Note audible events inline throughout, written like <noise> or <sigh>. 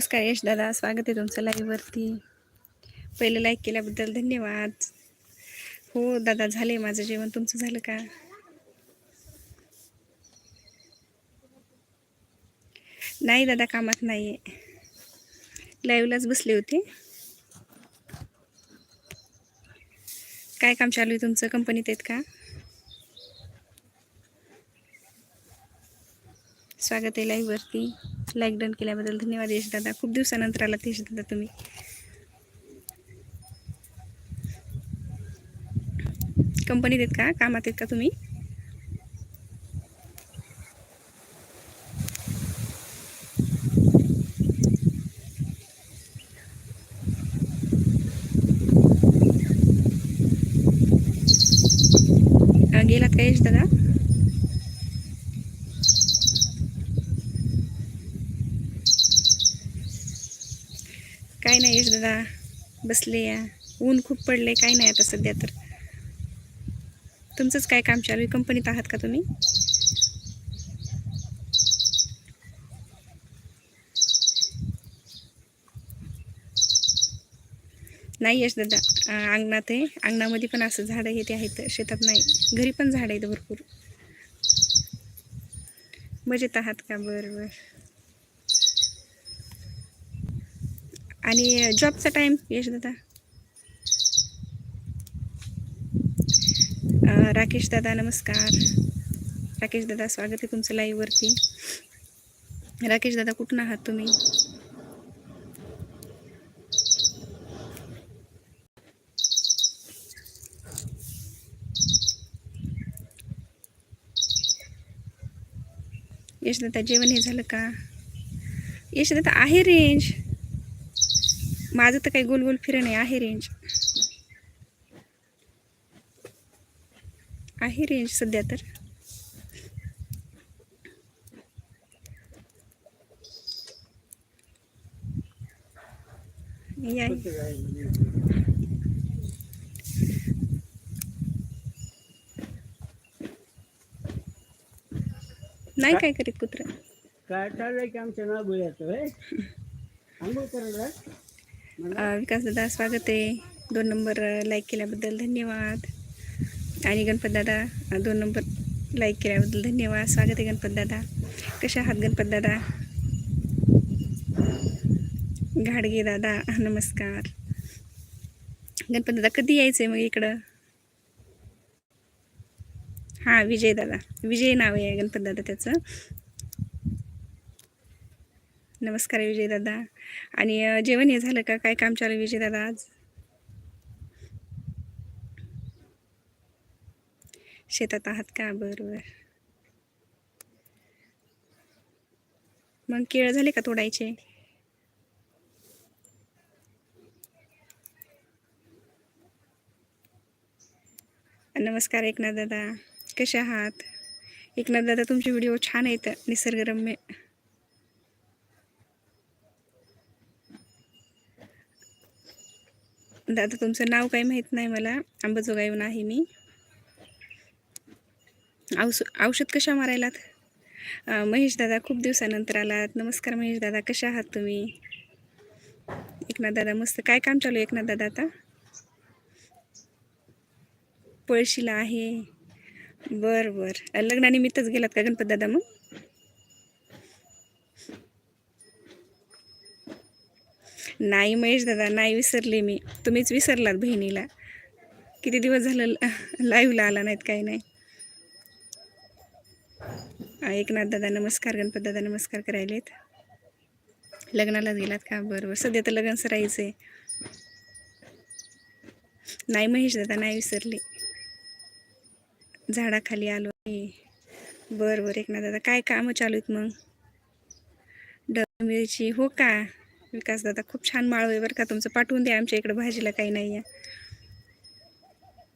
नमस्कार यश दादा. स्वागत आहे तुमचं लाईव्हवरती पहिलं लाईक केल्याबद्दल धन्यवाद. हो दादा झाले माझं जेवण. तुमचं झालं का? नाही दादा कामात नाही आहे लाईव्हलाच बसले होते. काय काम चालू आहे तुमचं? कंपनीत आहेत का? स्वागत आहे लाईव्हवरती लाईक डन केल्याबद्दल धन्यवाद यश दादा. खूप दिवसानंतर आला यश दादा तुम्ही. कंपनीत आहेत का? कामात आहेत का तुम्ही? गेलात का यश दादा काय नाही दादा. बसले या. ऊन खूप पडले काही नाही आता सध्या तर. तुमचंच काय काम चालू आहे? कंपनीत आहात का तुम्ही? नाही यश दादा. अंगणात आहे. अंगणामध्ये पण असं झाडं हे ते आहेत. शेतात नाही. घरी पण झाडं आहेत भरपूर. मजेत आहात का? बरं बरं. आणि जॉबचा टाईम यश दादा राकेश दादा नमस्कार. राकेश दादा स्वागत आहे तुमचं लाईव्हवरती राकेश दादा कुठून आहात तुम्ही? यश दादा जेवण हे झालं का? यश दादा आहे रेंज माझं तर काही गोल गोल फिरण आहे आहे रेंज आहे रेंज सध्या तर. नाही काय करीत कुत्र? काय चाललंय की आमच्या नागोळ्याचं <laughs> आंघोळ करायला? विकास दादा स्वागत आहे. दोन नंबर लाईक केल्याबद्दल धन्यवाद. आणि गणपत दादा दोन नंबर लाईक केल्याबद्दल धन्यवाद. स्वागत आहे गणपत दादा कशा आहात गणपत दादा घाडगे दादा. नमस्कार. गणपत दादा कधी यायचं आहे मग इकडं? हां विजय दादा. विजय नाव आहे गणपत दादा त्याचं. नमस्कार विजय दादा आणि जेवण हे झालं का? काय काम चालू विजय दादा आज? शेतात आहात का? बरं मग केळं झाले का तोडायचे? नमस्कार एकनाथ दादा कसे आहात? एकनाथ दादा तुमचे व्हिडिओ छान आहेत निसर्गरम्य. दादा तुमचं नाव काही माहीत नाही मला. आंबाजोगाईहून आहे मी. औष औषध कशा मारायलात? महेश दादा खूप दिवसानंतर आलात. नमस्कार महेश दादा कशा आहात तुम्ही? एकनाथ दादा मस्त. काय काम चालू आहे एकनाथ दादा आता? पळशीला आहे. बर बर. लग्नानिमित्तच गेलात का गणपत दादा मग? नाही महेश दादा नाही विसरले मी. तुम्हीच विसरलात बहिणीला. किती दिवस झालं लाईव्हला आला नाहीत काही नाही. एकनाथ दादा नमस्कार. गणपत दादा नमस्कार करायलेत. लग्नालाच गेलात का? बरं बरं. सध्या तर लग्न सरायचं आहे नाही महेश दादा नाही विसरले. झाडाखाली आलो आहे. बरं बरं. एकनाथ दादा काय कामं चालू आहेत मग? डब मिरची हो का? विकास दादा खूप छान माळ आहे बरं का. तुमचं पाठवून द्या आमच्या इकडं भाजीला काही नाही आहे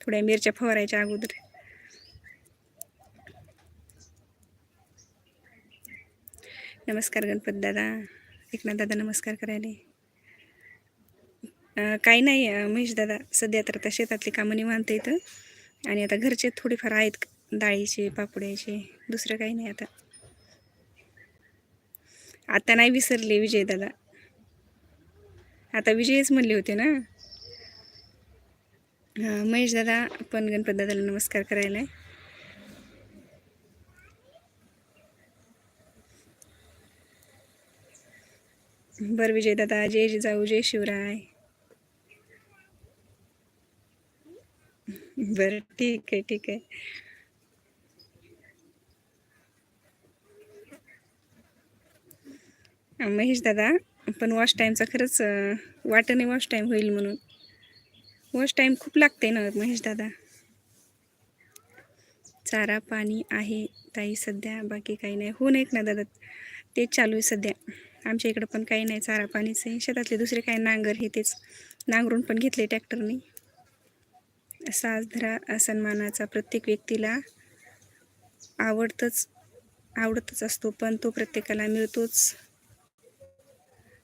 थोड्या मिरच्या फवारायच्या अगोदर. नमस्कार गणपत दादा. एकनाथ दादा नमस्कार करायले. काही नाही महेश दादा सध्या तर आता शेतातली कामं निवांत इथं आणि आता घरचे थोडेफार आहेत डाळीचे पापड्याचे दुसरं काही नाही आता. आता नाही विसरले विजय दादा. आता विजयच म्हणले होते ना? हां महेश दादा पण गणपत दादाला नमस्कार करायला आहे. बरं विजय दादा जय जिजाऊ जय शिवराय. बरं ठीक आहे ठीक आहे. महेश दादा पण वॉश टाईमचा खरंच अं, नाही वॉश टाईम होईल म्हणून. वॉश टाईम खूप लागते ना महेश दादा? चारा पाणी आहे ताई सध्या बाकी काही नाही. हो नाही ना दादा? तेच चालू आहे सध्या. आमच्या इकडं पण काही नाही चारा पाणीच आहे. शेतातले दुसरे काय नांगर हे तेच नांगरून पण घेतले ट्रॅक्टरने. साज धरा सन्मानाचा प्रत्येक व्यक्तीला आवडतच आवडतच असतो पण तो प्रत्येकाला मिळतोच.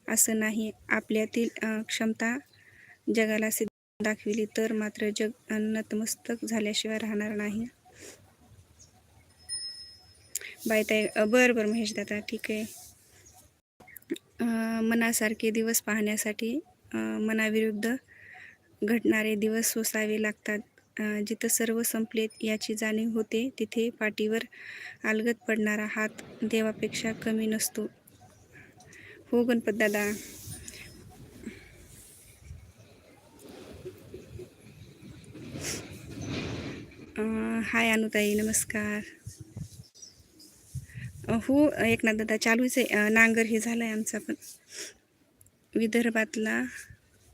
असं नाही. आपल्यातील क्षमता जगाला सिद्ध दाखविली तर मात्र जग नतमस्तक झाल्याशिवाय राहणार नाही. बाय ताई बरं बरं महेश दादा ठीक आहे. मनासारखे दिवस पाहण्यासाठी मनाविरुद्ध घडणारे दिवस सोसावे लागतात. जिथं सर्व संपले याची जाणीव होते तिथे पाठीवर अलगत पडणारा हात देवापेक्षा कमी नसतो. हो गणपत दादा. हाय अनुताई नमस्कार. हो एकनाथ दादा चालूच आहे. नांगर हे झालं आहे आमचा पण. विदर्भातला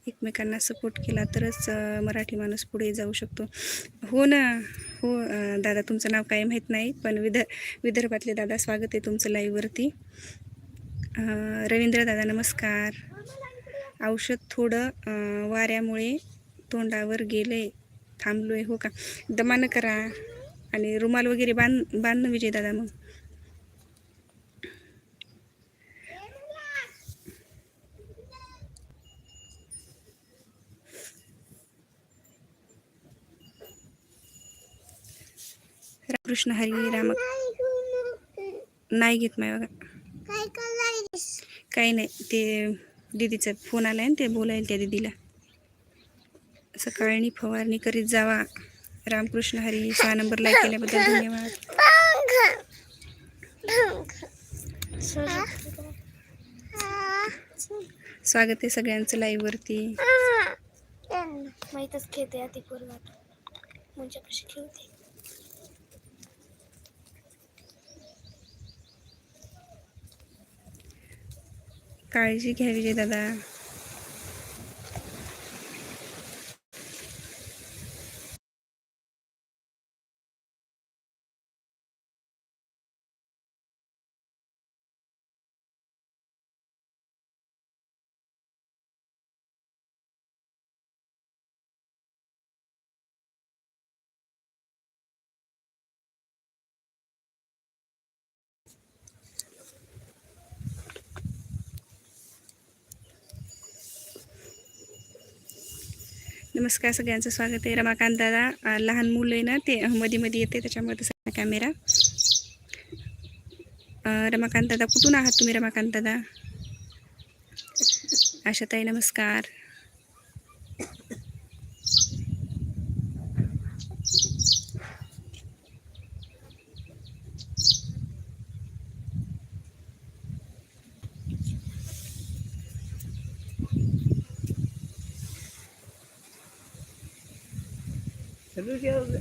एकमेकांना सपोर्ट केला तरच मराठी माणूस पुढे जाऊ शकतो. हो ना. हो दादा तुमचं नाव काही माहीत नाही पण विदर विदर्भातले दादा स्वागत आहे तुमचं लाईव्हवरती रवींद्र दादा नमस्कार औषध थोडं वाऱ्यामुळे तोंडावर गेले थांबलोय हो का दमानं करा आणि रुमाल वगैरे बांध बांध ना विजय दादा मग कृष्ण हरी राम नाही घेत माय बघा काही नाही. ते दिदीचा फोन आला आहे ना ते बोलायला त्या दीदीला. सकाळी फवारणी करीत जावा. रामकृष्ण हरी सहा नंबर लाईक केल्याबद्दल धन्यवाद. स्वागत आहे सगळ्यांचं लाईव्हवरती माहीतच खेळते आधी म्हणजे कशी खेळते. काळजी घ्यावी रे दादा. नमस्कार सगळ्यांचं स्वागत आहे. रमाकांत दादा लहान मुलं आहे ना ते मध्ये मध्ये येते त्याच्यामध्ये सगळा कॅमेरा रमाकांत दादा कुठून आहात तुम्ही रमाकांत दादा आशाताई नमस्कार. do José.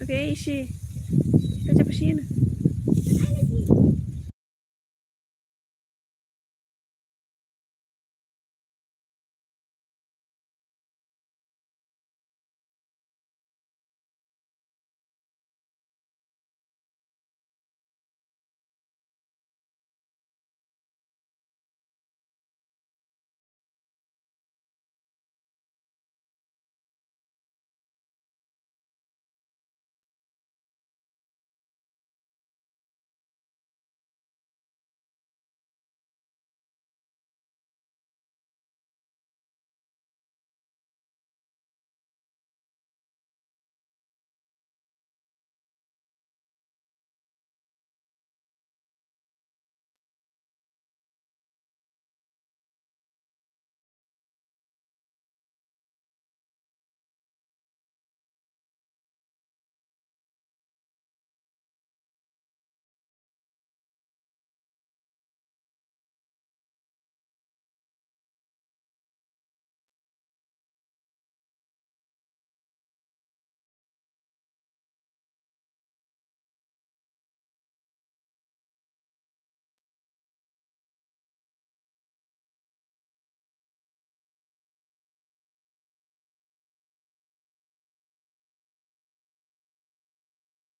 Ok, Ishi. Tá te apaixonando?